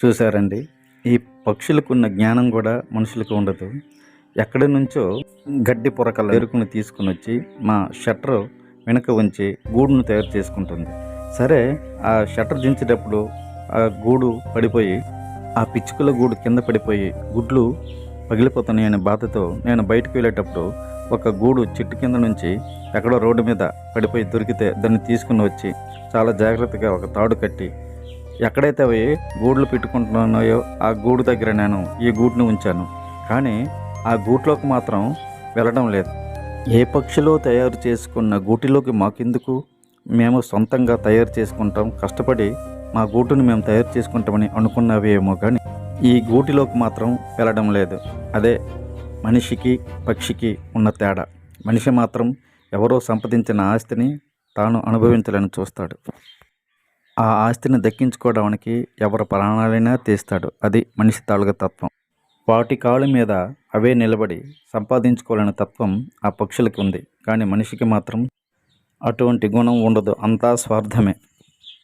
చూసారండి ఈ పక్షులకున్న జ్ఞానం కూడా మనుషులకు ఉండదు. ఎక్కడి నుంచో గడ్డి పొరకలు ఎరుకుని తీసుకుని వచ్చి మా షట్టర్ వెనుక ఉంచి గూడును తయారు చేసుకుంటుంది. సరే ఆ షట్టర్ దించేటప్పుడు ఆ గూడు పడిపోయి ఆ పిచ్చుకల గూడు కింద పడిపోయి గుడ్లు పగిలిపోతున్నాయనే బాధతో నేను బయటకు వెళ్ళేటప్పుడు ఒక గూడు చెట్టు కింద నుంచి ఎక్కడో రోడ్డు మీద పడిపోయి దొరికితే దాన్ని తీసుకుని వచ్చి చాలా జాగ్రత్తగా ఒక తాడు కట్టి ఎక్కడైతే అవి గూడులు పెట్టుకుంటున్నాయో ఆ గూడు దగ్గర నేను ఈ గూడుని ఉంచాను. కానీ ఆ గూట్లోకి మాత్రం వెళ్ళడం లేదు. ఏ పక్షిలో తయారు చేసుకున్న గూటిలోకి మాకెందుకు? మేము సొంతంగా తయారు చేసుకుంటాం. కష్టపడి మా గూటుని మేము తయారు చేసుకుంటామని అనుకున్నవేమో కానీ ఈ గూటిలోకి మాత్రం వెళ్ళడం లేదు. అదే మనిషికి పక్షికి ఉన్న తేడా. మనిషి మాత్రం ఎవరో సంపాదించిన ఆస్తిని తాను అనుభవించాలని చూస్తాడు. ఆ ఆస్తిని దక్కించుకోవడానికి ఎవరి ప్రాణాలైనా తీస్తాడు. అది మనిషి తాలూకా తత్వం. వాటి కాళ్ళ మీద అవే నిలబడి సంపాదించుకోలేని తత్వం ఆ పక్షులకి ఉంది. కానీ మనిషికి మాత్రం అటువంటి గుణం ఉండదు. అంతా స్వార్థమే.